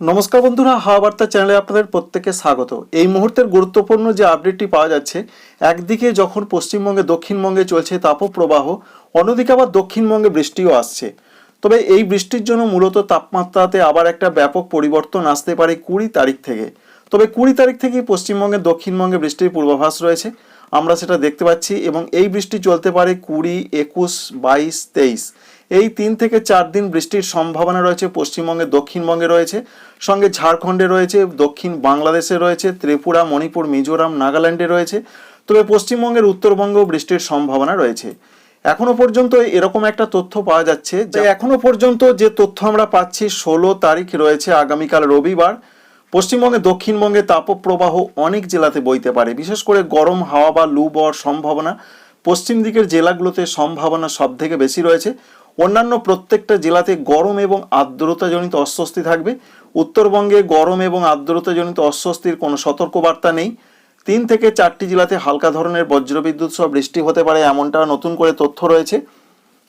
নমস্কার বন্ধুরা হাওয়া বার্তা চ্যানেলে আপনাদের প্রত্যেককে স্বাগত। এই মুহূর্তের গুরুত্বপূর্ণ যে আপডেটটি পাওয়া যাচ্ছে, একদিকে যখন পশ্চিমবঙ্গে, দক্ষিণবঙ্গে চলছে তাপপ্রবাহ, অন্যদিকে আবার দক্ষিণবঙ্গে বৃষ্টিও আসছে। তবে এই বৃষ্টির জন্য মূলত তাপমাত্রাতে আবার একটা ব্যাপক পরিবর্তন আসতে পারে কুড়ি তারিখ থেকে। তবে কুড়ি তারিখ থেকেই পশ্চিমবঙ্গে, দক্ষিণবঙ্গে বৃষ্টির পূর্বাভাস রয়েছে। আমরা সেটা দেখতে পাচ্ছি এবং এই বৃষ্টি চলতে পারে কুড়ি, একুশ, বাইশ, তেইশ। এই তিন থেকে চার দিন বৃষ্টির সম্ভাবনা রয়েছে, পশ্চিমবঙ্গে, দক্ষিণবঙ্গে রয়েছে, সঙ্গে ঝাড়খণ্ডে রয়েছে, দক্ষিণ বাংলাদেশে রয়েছে, ত্রিপুরা, মণিপুর, মিজোরাম, নাগাল্যান্ডে রয়েছে, তবে পশ্চিমবঙ্গের উত্তরবঙ্গেও বৃষ্টির সম্ভাবনা রয়েছে। এখনও পর্যন্ত এরকম একটা তথ্য পাওয়া যাচ্ছে যে এখনও পর্যন্ত যে তথ্য আমরা পাচ্ছি, ষোলো তারিখ রয়েছে আগামীকাল রবিবার, পশ্চিমবঙ্গে, দক্ষিণবঙ্গে তাপপ্রবাহ অনেক জেলাতে বইতে পারে, বিশেষ করে গরম, হাওয়া বা লু বওয়ার সম্ভাবনা, পশ্চিম দিকের জেলাগুলোতে সম্ভাবনা সব থেকে বেশি রয়েছে। অন্যান্য প্রত্যেকটা জেলাতে গরম এবং আর্দ্রতাজনিত অস্বস্তি থাকবে। উত্তরবঙ্গে গরম এবং আর্দ্রতাজনিত অস্বস্তির কোনো সতর্কবার্তা নেই। তিন থেকে চারটি জেলাতে হালকা ধরনের বজ্রবিদ্যুৎ সহ বৃষ্টি হতে পারে এমনটা নতুন করে তথ্য রয়েছে।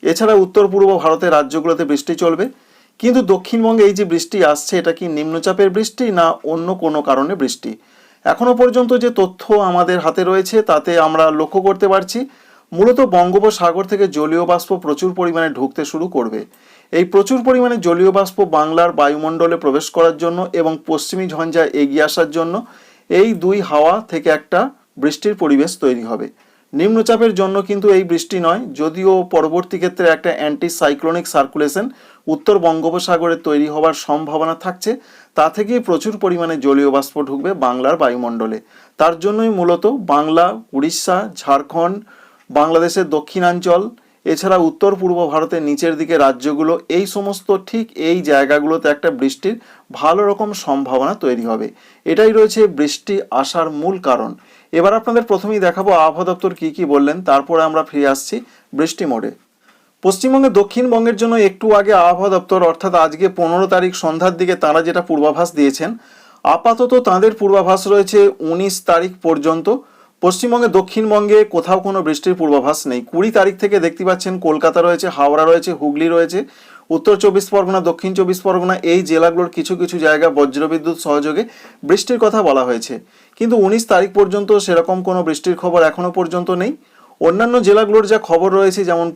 এছাড়া উত্তর পূর্ব ভারতের রাজ্যগুলোতে বৃষ্টি চলবে। কিন্তু দক্ষিণবঙ্গে এই যে বৃষ্টি আসছে, এটা কি নিম্নচাপের বৃষ্টি না অন্য কোনো কারণে বৃষ্টি? এখনও পর্যন্ত যে তথ্য আমাদের হাতে রয়েছে, তাতে আমরা লক্ষ্য করতে পারছি। মূলত বঙ্গোপসাগর থেকে জলীয় বাষ্প প্রচুর পরিমাণে ঢুকতে শুরু করবে। এই প্রচুর পরিমাণে জলীয় বাষ্প বাংলার বায়ুমণ্ডলে প্রবেশ করার জন্য এবং পশ্চিমী ঝঞ্ঝায় এগিয়ে আসার জন্য এই দুই হাওয়া থেকে একটা বৃষ্টির পরিবেশ তৈরি হবে। নিম্নচাপের জন্য কিন্তু এই বৃষ্টি নয়, যদিও পরবর্তী ক্ষেত্রে একটা অ্যান্টি সাইক্লোনিক সার্কুলেশন উত্তর বঙ্গোপসাগরে তৈরি হওয়ার সম্ভাবনা থাকছে। তা থেকেই প্রচুর পরিমাণে জলীয় বাষ্প ঢুকবে বাংলার বায়ুমণ্ডলে। তার জন্যই মূলত বাংলা, উড়িষ্যা, ঝাড়খণ্ড বাংলাদেশের দক্ষিণাঞ্চল, এছাড়া উত্তর পূর্ব ভারতের নিচের দিকে রাজ্যগুলো, এই সমস্ত ঠিক এই জায়গাগুলোতে একটা বৃষ্টির ভালো রকম সম্ভাবনা তৈরি হবে। এটাই রয়েছে বৃষ্টি আসার মূল কারণ। এবার আপনাদের প্রথমেই দেখাবো আবহাওয়া দপ্তর কী কী বললেন, তারপরে আমরা ফিরে আসছি বৃষ্টি মোড়ে। পশ্চিমবঙ্গে দক্ষিণবঙ্গের জন্য একটু আগে আবহাওয়া দপ্তর, অর্থাৎ আজকে পনেরো তারিখ সন্ধ্যার দিকে তারা যেটা পূর্বাভাস দিয়েছেন, আপাতত তাঁদের পূর্বাভাস রয়েছে উনিশ তারিখ পর্যন্ত। পশ্চিমবঙ্গে, দক্ষিণবঙ্গে কোথাও কোনো বৃষ্টির পূর্বাভাস নেই। কুড়ি তারিখ থেকে দেখতে পাচ্ছেন কলকাতা রয়েছে, হাওড়া রয়েছে, হুগলি রয়েছে, উত্তর চব্বিশ পরগনা, দক্ষিণ চব্বিশ পরগনা, এই জেলাগুলোর কিছু কিছু জায়গা বজ্রবিদ্যুৎ সহযোগে বৃষ্টির কথা বলা হয়েছে। কিন্তু উনিশ তারিখ পর্যন্ত সেরকম কোনো বৃষ্টির খবর এখনও পর্যন্ত নেই। অন্যান্য জেলাগুলোর যা খবর রয়েছে, যেমন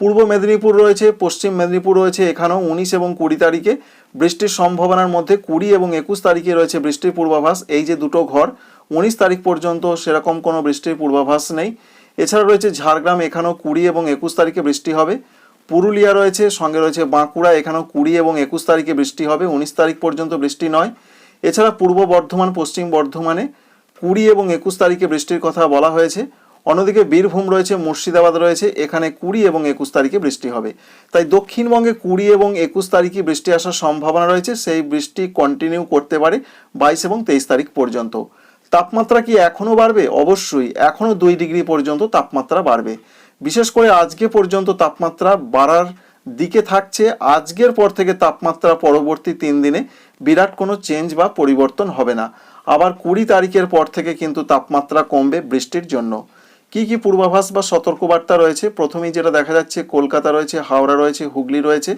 পূর্ব মেদিনীপুর রয়েছে, পশ্চিম মেদিনীপুর রয়েছে, এখানেও উনিশ এবং কুড়ি তারিখে বৃষ্টির সম্ভাবনার মধ্যে কুড়ি এবং একুশ তারিখে রয়েছে বৃষ্টির পূর্বাভাস। এই যে দুটো ঘর উনিশ তারিখ পর্যন্ত সেরকম কোনো বৃষ্টির পূর্বাভাস নেই। এছাড়া রয়েছে ঝাড়গ্রাম, এখানেও কুড়ি এবং একুশ তারিখে বৃষ্টি হবে। পুরুলিয়া রয়েছে, সঙ্গে রয়েছে বাঁকুড়া, এখানেও কুড়ি এবং একুশ তারিখে বৃষ্টি হবে। উনিশ তারিখ পর্যন্ত বৃষ্টি নয়। এছাড়া পূর্ব বর্ধমান, পশ্চিম বর্ধমানে কুড়ি এবং একুশ তারিখে বৃষ্টির কথা বলা হয়েছে। অন্যদিকে বীরভূম রয়েছে, মুর্শিদাবাদ রয়েছে, এখানে কুড়ি এবং একুশ তারিখে বৃষ্টি হবে। তাই দক্ষিণবঙ্গে কুড়ি এবং একুশ তারিখে বৃষ্টি আসার সম্ভাবনা রয়েছে। সেই বৃষ্টি কন্টিনিউ করতে পারে বাইশ এবং তেইশ তারিখ পর্যন্ত। তাপমাত্রা কি এখনও বাড়বে? অবশ্যই। এখনও দুই ডিগ্রি পর্যন্ত তাপমাত্রা বাড়বে। বিশেষ করে আজকে পর্যন্ত তাপমাত্রা বাড়ার দিকে থাকছে। আজকের পর থেকে তাপমাত্রা পরবর্তী তিন দিনে বিরাট কোনো চেঞ্জ বা পরিবর্তন হবে না। আবার কুড়ি তারিখের পর থেকে কিন্তু তাপমাত্রা কমবে বৃষ্টির জন্য। কি কি পূর্বাভাস বা সতর্কবার্তা রয়েছে? প্রথমেই যেটা দেখা যাচ্ছে, কলকাতা রয়েছে, হাওড়া রয়েছে, হুগলি রয়েছে।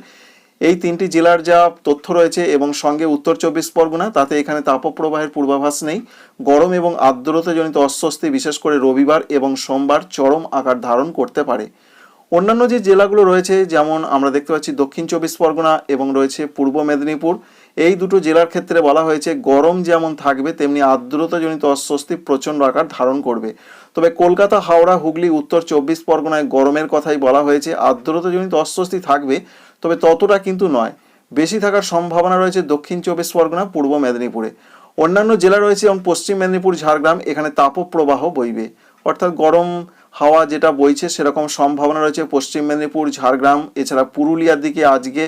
এই তিনটি জেলার যা তথ্য রয়েছে এবং সঙ্গে উত্তর চব্বিশ পরগনা, তাতে এখানে তাপপ্রবাহের পূর্বাভাস নেই। গরম এবং আর্দ্রতাজনিত অস্বস্তি, বিশেষ করে রবিবার এবং সোমবার, চরম আকার ধারণ করতে পারে। অন্যান্য যে জেলাগুলো রয়েছে, যেমন আমরা দেখতে পাচ্ছি দক্ষিণ চব্বিশ পরগনা এবং রয়েছে পূর্ব মেদিনীপুর, এই দুটো জেলার ক্ষেত্রে বলা হয়েছে গরম যেমন থাকবে, তেমনি আর্দ্রতাজনিত অস্বস্তি প্রচণ্ড আকার ধারণ করবে। তবে কলকাতা, হাওড়া, হুগলি, উত্তর চব্বিশ পরগনায় গরমের কথাই বলা হয়েছে। আর্দ্রতাজনিত অস্বস্তি থাকবে তবে ততটা কিন্তু নয়। বেশি থাকার সম্ভাবনা রয়েছে দক্ষিণ চব্বিশ পরগনা, পূর্ব মেদিনীপুরে। অন্যান্য জেলা রয়েছে যেমন পশ্চিম মেদিনীপুর, ঝাড়গ্রাম, এখানে তাপপ্রবাহ বইবে। অর্থাৎ গরম হাওয়া যেটা বইছে সেরকম সম্ভাবনা রয়েছে পশ্চিম মেদিনীপুর, ঝাড়গ্রাম, এছাড়া পুরুলিয়ার দিকে আজকে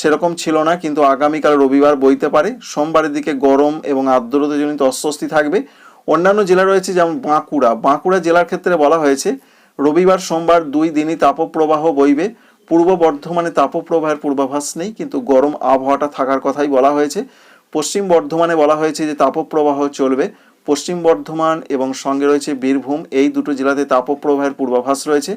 সেরকম ছিল না, কিন্তু আগামীকাল রবিবার বইতে পারে। সোমবারের দিকে গরম এবং আর্দ্রতাজনিত অস্বস্তি থাকবে। অন্যান্য জেলা রয়েছে যেমন বাঁকুড়া। বাঁকুড়া জেলার ক্ষেত্রে বলা হয়েছে, রবিবার, সোমবার দুই দিনই তাপপ্রবাহ বইবে। পূর্ব বর্ধমানে তাপপ্রবাহের পূর্বাভাস নেই, কিন্তু গরম আবহাওয়াটা থাকার কথাই বলা হয়েছে। পশ্চিম বর্ধমানে বলা হয়েছে যে তাপপ্রবাহ চলবে। পশ্চিম বর্ধমান এবং সঙ্গে রয়েছে বীরভূম, এই দুটো জেলাতে তাপপ্রবাহের পূর্বাভাস রয়েছে।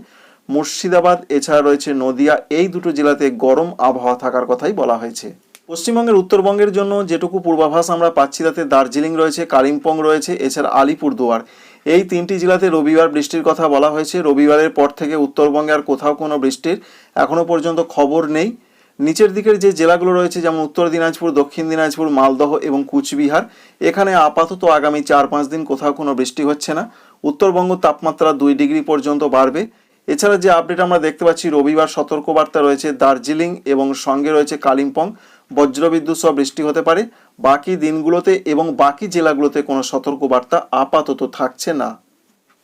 মুর্শিদাবাদ, এছাড়া রয়েছে নদিয়া, এই দুটো জেলাতে গরম আবহাওয়া থাকার কথাই বলা হয়েছে। পশ্চিমবঙ্গের উত্তরবঙ্গের জন্য যেটুকু পূর্বাভাস আমরা পাচ্ছি, তাতে দার্জিলিং রয়েছে, কালিম্পং রয়েছে, এছাড়া আলিপুরদুয়ার। এই তিনটি জেলাতে রবিবার বৃষ্টির কথা বলা হয়েছে। রবিবারের পর থেকে উত্তরবঙ্গে আর কোথাও কোনো বৃষ্টির এখনও পর্যন্ত খবর নেই। নিচের দিকের যে জেলাগুলো রয়েছে, যেমন উত্তর দিনাজপুর, দক্ষিণ দিনাজপুর, মালদহ এবং কুচবিহার, এখানে আপাতত আগামী চার পাঁচ দিন কোথাও কোনো বৃষ্টি হচ্ছে না। উত্তরবঙ্গ তাপমাত্রা দুই ডিগ্রি পর্যন্ত বাড়বে। এছাড়া যে আপডেট আমরা দেখতে পাচ্ছি, রবিবার সতর্কবার্তা রয়েছে দার্জিলিং এবং সঙ্গে রয়েছে কালিম্পং। বজ্রবিদ্যুৎ সহ বৃষ্টি হতে পারে। বাকি দিনগুলোতে এবং বাকি জেলাগুলোতে কোনো সতর্কবার্তা আপাতত থাকছে না।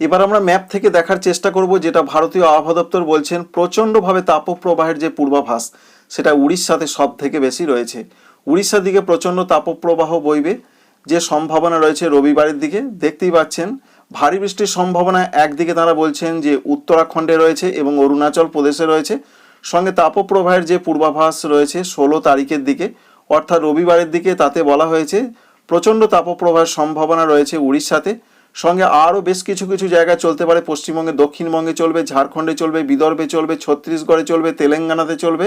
এবার আমরা ম্যাপ থেকে দেখার চেষ্টা করব, যেটা ভারতীয় আবহাওয়া দপ্তর বলছেন, প্রচণ্ডভাবে তাপপ্রবাহের যে পূর্বাভাস, সেটা উড়িষ্যাতে সব থেকে বেশি রয়েছে। উড়িষ্যার দিকে প্রচণ্ড তাপপ্রবাহ বইবে। যে সম্ভাবনা রয়েছে রবিবারের দিকে, দেখতেই পাচ্ছেন, ভারী বৃষ্টির সম্ভাবনা একদিকে তারা বলছেন যে উত্তরাখণ্ডে রয়েছে এবং অরুণাচল প্রদেশে রয়েছে। সঙ্গে তাপপ্রবাহের যে পূর্বাভাস রয়েছে ষোলো তারিখের দিকে, অর্থাৎ রবিবারের দিকে তাতে বলা হয়েছে, প্রচণ্ড তাপপ্রবাহের সম্ভাবনা রয়েছে উড়িষ্যাতে। সঙ্গে আরও বেশ কিছু কিছু জায়গায় চলতে পারে, পশ্চিমবঙ্গে, দক্ষিণবঙ্গে চলবে, ঝাড়খণ্ডে চলবে, বিদর্ভে চলবে, ছত্তিশগড়ে চলবে, তেলেঙ্গানাতে চলবে।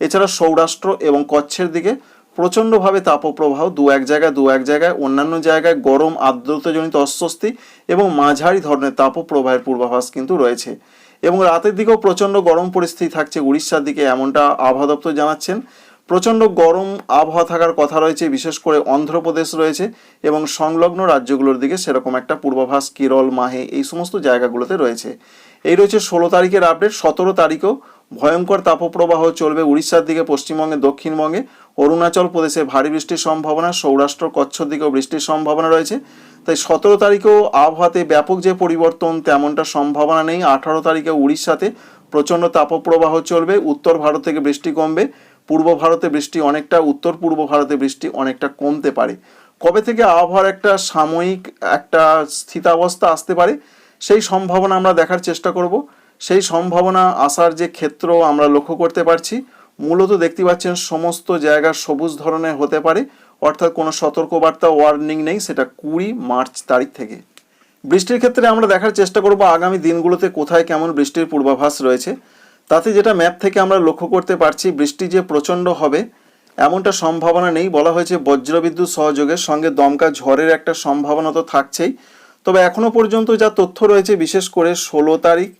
এছাড়া সৌরাষ্ট্র এবং কচ্ছের দিকে প্রচণ্ডভাবে তাপপ্রবাহ, দু এক জায়গায়, দু এক জায়গায়, অন্যান্য জায়গায় গরম, আর্দ্রতাজনিত অস্বস্তি এবং মাঝারি ধরনের তাপপ্রবাহের পূর্বাভাস কিন্তু রয়েছে। এবং রাতের দিকেও প্রচণ্ড গরম পরিস্থিতি থাকছে উড়িষ্যার দিকে, এমনটা আবহাওয়া দপ্তর জানাচ্ছেন। প্রচণ্ড গরম আবহাওয়া থাকার কথা রয়েছে, বিশেষ করে অন্ধ্রপ্রদেশ রয়েছে এবং সংলগ্ন রাজ্যগুলোর দিকে সেরকম একটা পূর্বাভাস, কেরল, মাহে এই সমস্ত জায়গাগুলোতে রয়েছে। এই রয়েছে ষোলো তারিখের আপডেট, সতেরো তারিখেও ভয়ঙ্কর তাপপ্রবাহ চলবে উড়িষ্যার দিকে, পশ্চিমবঙ্গে, দক্ষিণবঙ্গে। অরুণাচল প্রদেশে ভারী বৃষ্টির সম্ভাবনা, সৌরাষ্ট্র, কচ্ছর দিকেও বৃষ্টির সম্ভাবনা রয়েছে। তাই সতেরো তারিখেও আবহাওয়াতে ব্যাপক যে পরিবর্তন, তেমনটা সম্ভাবনা নেই। আঠারো তারিখে উড়িষ্যাতে প্রচণ্ড তাপপ্রবাহ চলবে। উত্তর ভারত থেকে বৃষ্টি কমবে। পূর্ব ভারতে বৃষ্টি অনেকটা, উত্তর পূর্ব ভারতে বৃষ্টি অনেকটা কমতে পারে। কবে থেকে আবহাওয়ার একটা সাময়িক একটা স্থিতাবস্থা আসতে পারে, সেই সম্ভাবনা আমরা দেখার চেষ্টা করব। সেই সম্ভাবনা আসার যে ক্ষেত্র আমরা লক্ষ্য করতে পারছি। মূলত দেখতে পাচ্ছেন, সমস্ত জায়গা সবুজ ধরনের হতে পারে। অর্থাৎ কোনো সতর্কবার্তা ওয়ার্নিং নেই, সেটা কুড়ি মার্চ তারিখ থেকে। বৃষ্টির ক্ষেত্রে আমরা দেখার চেষ্টা করব আগামী দিনগুলোতে কোথায় কেমন বৃষ্টির পূর্বাভাস রয়েছে। তাতে যেটা ম্যাপ থেকে আমরা লক্ষ্য করতে পারছি, বৃষ্টি যে প্রচণ্ড হবে, এমনটা সম্ভাবনা নেই। বলা হয়েছে বজ্রবিদ্যুৎ সহযোগের সঙ্গে দমকা ঝড়ের একটা সম্ভাবনা তো থাকছেই। তবে এখনও পর্যন্ত যা তথ্য রয়েছে, বিশেষ করে ষোলো তারিখ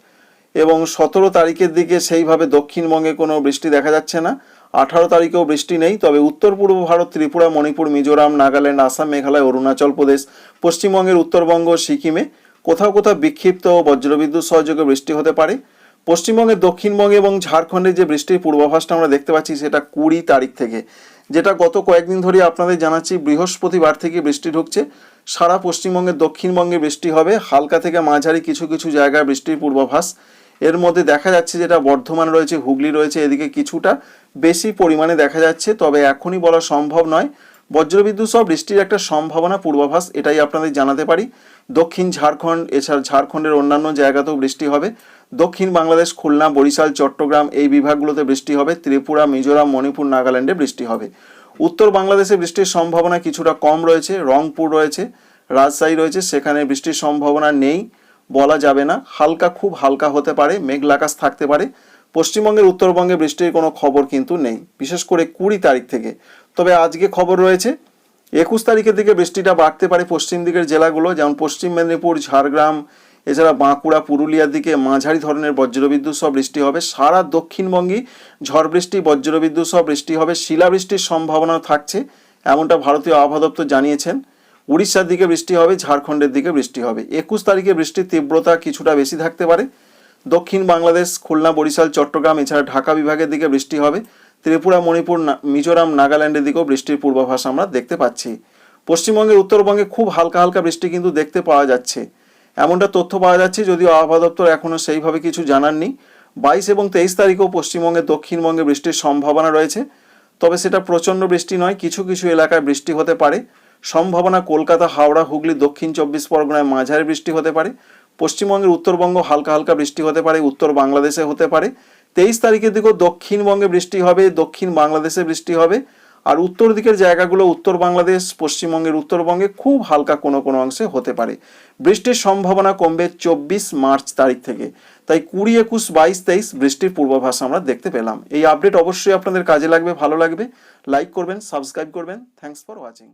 এবং সতেরো তারিখের দিকে সেইভাবে দক্ষিণবঙ্গে কোনো বৃষ্টি দেখা যাচ্ছে না। আঠারো তারিখেও বৃষ্টি নেই, তবে উত্তর পূর্ব ভারত, ত্রিপুরা, মণিপুর, মিজোরাম, নাগাল্যান্ড, আসাম, মেঘালয়, অরুণাচল প্রদেশ, পশ্চিমবঙ্গের উত্তরবঙ্গ, সিকিমে কোথাও কোথাও বিক্ষিপ্ত ও বজ্রবিদ্যুৎ সহযোগে বৃষ্টি হতে পারে। পশ্চিমবঙ্গের দক্ষিণবঙ্গে এবং ঝাড়খণ্ডে যে বৃষ্টির পূর্বাভাসটা আমরা দেখতে পাচ্ছি, সেটা কুড়ি তারিখ থেকে, যেটা গত কয়েকদিন ধরে আপনাদের জানাচ্ছি, বৃহস্পতিবার থেকে বৃষ্টি ঢুকছে। সারা পশ্চিমবঙ্গের দক্ষিণবঙ্গে বৃষ্টি হবে, হালকা থেকে মাঝারি কিছু কিছু জায়গায় বৃষ্টির পূর্বাভাস। এর মধ্যে দেখা যাচ্ছে যেটা বর্ধমান রয়েছে, হুগলি রয়েছে, এদিকে কিছুটা বেশি পরিমাণে দেখা যাচ্ছে, তবে এখনই বলা সম্ভব নয়। বজ্রবিদ্যুৎ সহ বৃষ্টির একটা সম্ভাবনা পূর্বাভাস, এটাই আপনাদের জানাতে পারি। দক্ষিণ ঝাড়খণ্ড, এছাড়া ঝাড়খণ্ডের অন্যান্য জায়গাতেও বৃষ্টি হবে। দক্ষিণ বাংলাদেশ, খুলনা, বরিশাল, চট্টগ্রাম এই বিভাগগুলোতে বৃষ্টি হবে। ত্রিপুরা, মিজোরাম, মণিপুর, নাগাল্যান্ডে বৃষ্টি হবে। উত্তর বাংলাদেশে বৃষ্টির সম্ভাবনা কিছুটা কম রয়েছে, রংপুর রয়েছে, রাজশাহী রয়েছে, সেখানে বৃষ্টির সম্ভাবনা নেই। বলা যাবে না। হালকা খুব হালকা হতে পারে মেঘলাকাশ থাকতে পারে। পশ্চিমবঙ্গের, উত্তরবঙ্গে বৃষ্টির কোনো খবর কিন্তু নেই, বিশেষ করে কুড়ি তারিখ থেকে। তবে আজকে খবর রয়েছে, একুশ তারিখের দিকে বৃষ্টিটা বাড়তে পারে পশ্চিম দিকের জেলাগুলো, যেমন পশ্চিম মেদিনীপুর, ঝাড়গ্রাম, এছাড়া বাঁকুড়া, পুরুলিয়ার দিকে মাঝারি ধরনের বজ্রবিদ্যুৎ সহ বৃষ্টি হবে। সারা দক্ষিণবঙ্গে ঝড় বৃষ্টি, বজ্রবিদ্যুৎ সহ বৃষ্টি হবে। শিলাবৃষ্টির সম্ভাবনা থাকছে, এমনটা ভারতীয় আবহাওয়া দপ্তর জানিয়েছেন। উড়িষ্যার দিকে বৃষ্টি হবে, ঝাড়খণ্ডের দিকে বৃষ্টি হবে। একুশ তারিখে বৃষ্টির তীব্রতা কিছুটা বেশি থাকতে পারে। দক্ষিণ বাংলাদেশ, খুলনা, বরিশাল, চট্টগ্রাম, এছাড়া ঢাকা বিভাগের দিকে বৃষ্টি হবে। ত্রিপুরা, মণিপুর মিজোরাম, নাগাল্যান্ডের দিকেও বৃষ্টির পূর্বাভাস আমরা দেখতে পাচ্ছি। পশ্চিমবঙ্গের উত্তরবঙ্গে খুব হালকা হালকা বৃষ্টি কিন্তু দেখতে পাওয়া যাচ্ছে। এমনটা তথ্য পাওয়া যাচ্ছে যদিও আবহাওয়া দপ্তর এখনও সেইভাবে কিছু জানাননি। বাইশ এবং তেইশ তারিখেও পশ্চিমবঙ্গে, দক্ষিণবঙ্গে বৃষ্টির সম্ভাবনা রয়েছে। তবে সেটা প্রচণ্ড বৃষ্টি নয়, কিছু কিছু এলাকায় বৃষ্টি হতে পারে। সম্ভাবনা কলকাতা, হাওড়া, হুগলি, দক্ষিণ চব্বিশ পরগনায় মাঝারি বৃষ্টি হতে পারে। পশ্চিমবঙ্গের উত্তরবঙ্গ হালকা হালকা বৃষ্টি হতে পারে, উত্তর বাংলাদেশে হতে পারে। তেইশ তারিখের দিকেও দক্ষিণবঙ্গে বৃষ্টি হবে, দক্ষিণ বাংলাদেশে বৃষ্টি হবে। আর উত্তর দিকের জায়গাগুলো উত্তর বাংলাদেশ, পশ্চিমবঙ্গের উত্তরবঙ্গে খুব হালকা কোনো কোনো অংশে হতে পারে। বৃষ্টির সম্ভাবনা কমবে চব্বিশ মার্চ তারিখ থেকে। তাই কুড়ি একুশ বাইশ তেইশ বৃষ্টির পূর্বাভাস আমরা দেখতে পেলাম। এই আপডেট অবশ্যই আপনাদের কাজে লাগবে, ভালো লাগবে। লাইক করবেন, সাবস্ক্রাইব করবেন। Thanks for watching